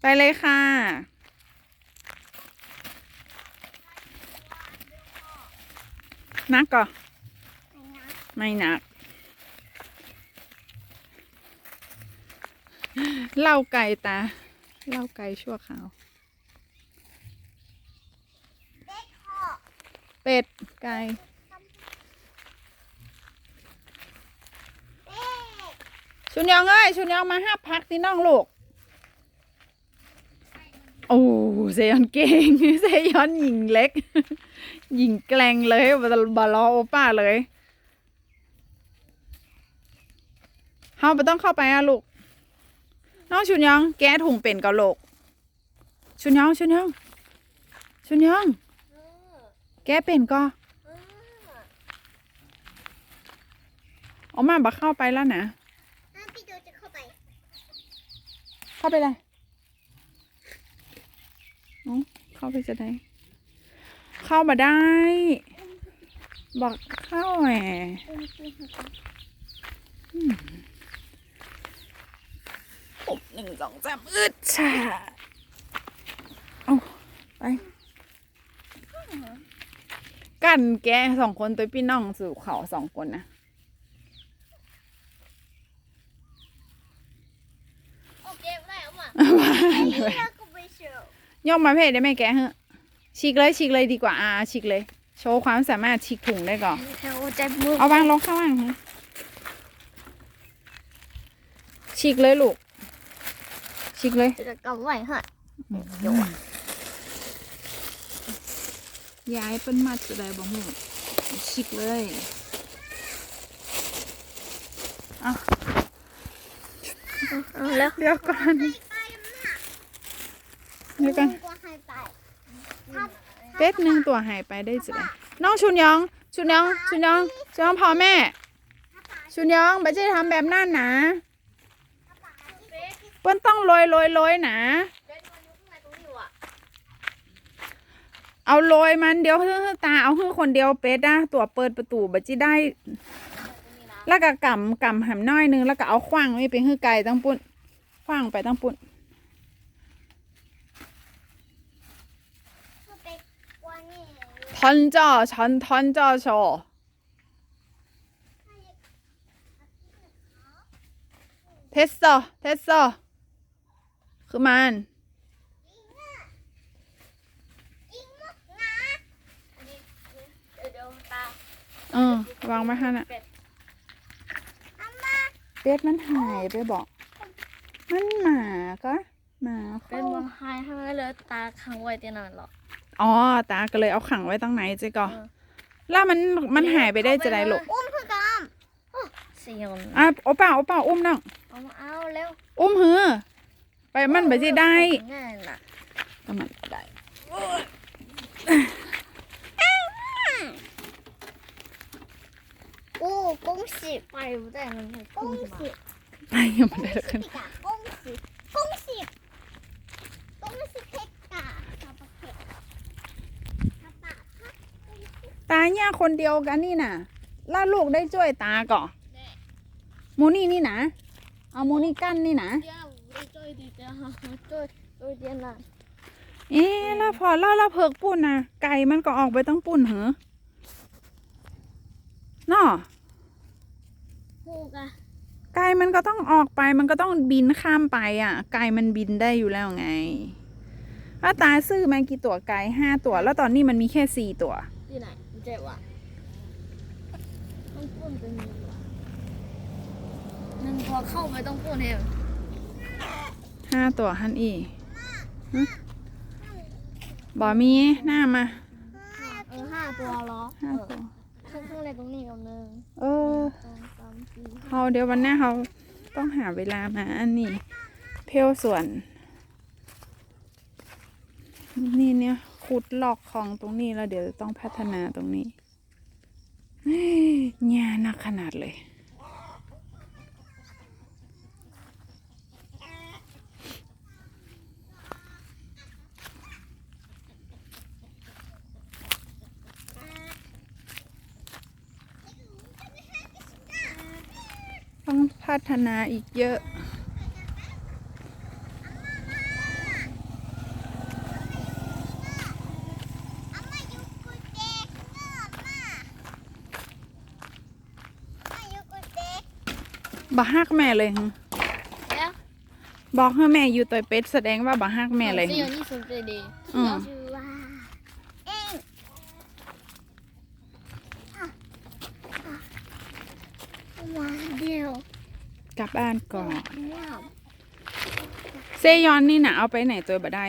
ไปเลยค่ะ นักก่อไม่นัก เล่าไก่ตา เล่าไก่ชั่วขาว เป็ด ไก่ชุนยองเอ้ยชุนยองมาห้าพักที่น้องลูก โอ้เซยอนเก่งเซยอนหญิงเล็ก หญิงแกลงเลยบาลอโอป้าเลยเฮาไม่ต้องเข้าไปอะลูก น้องชุนยอง แกะถุงเป็นกับลูกชุนยองชุนยองชุนยอง แกะเป็นก็ออกมาบักเข้าไปแล้วนะพี่โจจะเข้าไป เข้าไปเลย เอ้าเข้าไปจะได้เข้ามาได้ บอกเข้าแหมปุ๊บหนึ่งสองสามอึดชาเอาไป กันแกสองคนตัวพี่น้องสู่เขาสองคนนะโอเคแล้วอะว่าเล ยแล้วก็ไปเชียวย่อมมาเพจได้ไหมแกเหอะฉีกเลยฉีกเลยดีกว่าอ่าฉีกเลย โชว์ความสามารถฉีกถุงได้ก่อนแถวใจมือเอาวางลงข้างล่างฮะฉีกเลยลูกฉีกเลยจะกำไว้ฮะย้ายเป็นมัดจะได้บ่หูฉีกเลยเอาแล้วเดี๋ยวก่อนเดี๋ยวก่อนก็ให้ไปเป็ดหนึ่งตัวหายไปได้จะได้น้องชุนยองชุนยองชุนยองชุนยองพอแม่ชุนยองไม่ใช่ทำแบบนั้นนะเปิ้นต้องโรยโรยโรยนะเอาโรยมันเดียวเฮ้อตาเอาเฮ้อคนเดียวเป็ดนะตัวเปิดประตูบัจิได้ แล้วก็กำกำหำน้อยหนึงแล้วก็เอาขว้างไม่เป็นเฮ้อไก่ตั้งปุ่นขว้างไปตั้งปุ่นาเออวางไว้ให้น่ะอามาเป็ดมันหายไปบอก มันหมาก็หมาเป็นบอลไฮให้มันเลยตาค้างไว้ที่นั่นหรอ อ๋อตาก็เลยเอาขังไว้ตั้งไหนเจ๊ก็ล้วมันมันหายไปได้จะได้หรออุ้มเพื่อกามเสียนอะโอป้าโอป้าอุ้มน้องเอาเอาแล้วอุ้มเหือไปมันไปที่ได้ก็มันได้โอ้กงสิไปไม่ได้มันกงสิไปยังไม่ได้แล้ ตาเนี่ยคนเดียวกันนี่น่ะแล้วลูกได้ช่วยตาก่อหมูนี่นี่นะเอาหมูนี่กั้นนี่นะเดี๋ยวไปช่วยดีจ้าช่วยช่วยเดียนน่ะเอ๊ะแล้วพอเล่าแล้วเพิกปุ่นนะไก่มันก็ออกไปต้องปุ่นเหรอเนาะฮูกะไก่มันก็ต้องออกไปมันก็ต้องบินข้ามไปอะ ไก่มันบินได้อยู่แล้วไงถ้าตาซื้อมากี่ตัวไก่ห้าตัว แล้วตอนนี้มันมีแค่สี่ตัวที่ไหน เจ็บว่ะต้องพูดเป็นหนึ่งว่ะหนึ่งพอเข้าไปต้องพูดเนี่ยห้าตัวฮันอีฮะบอมีหน้ามาเออห้าตัวเหรอห้าตัวข้างข้างในตรงนี้กับหนึ่งเออสองสามสี่เขาเดี๋ยววันหน้าเขาต้องหาเวลามาอันนี้ เพลส่วน นี่เนี่ย ขุดลอกคลองตรงนี้แล้วเดี๋ยวต้องพัฒนาตรงนี้เฮ้ยเนี่ยหนักขนาดเลย ต้องพัฒนาอีกเยอะ บ่ฮักแม่เลยหึแล้วบอกให้แม่อยู่ตัวเป็ดแสดงว่าบ่ฮักแม่เลยหึเสียนี่สนใจดีอืม ชื่อว่าเองมาเดียวกลับบ้านก่อน ว้าวเซยอนนี่นะเอาไปไหนตัวบ่ได้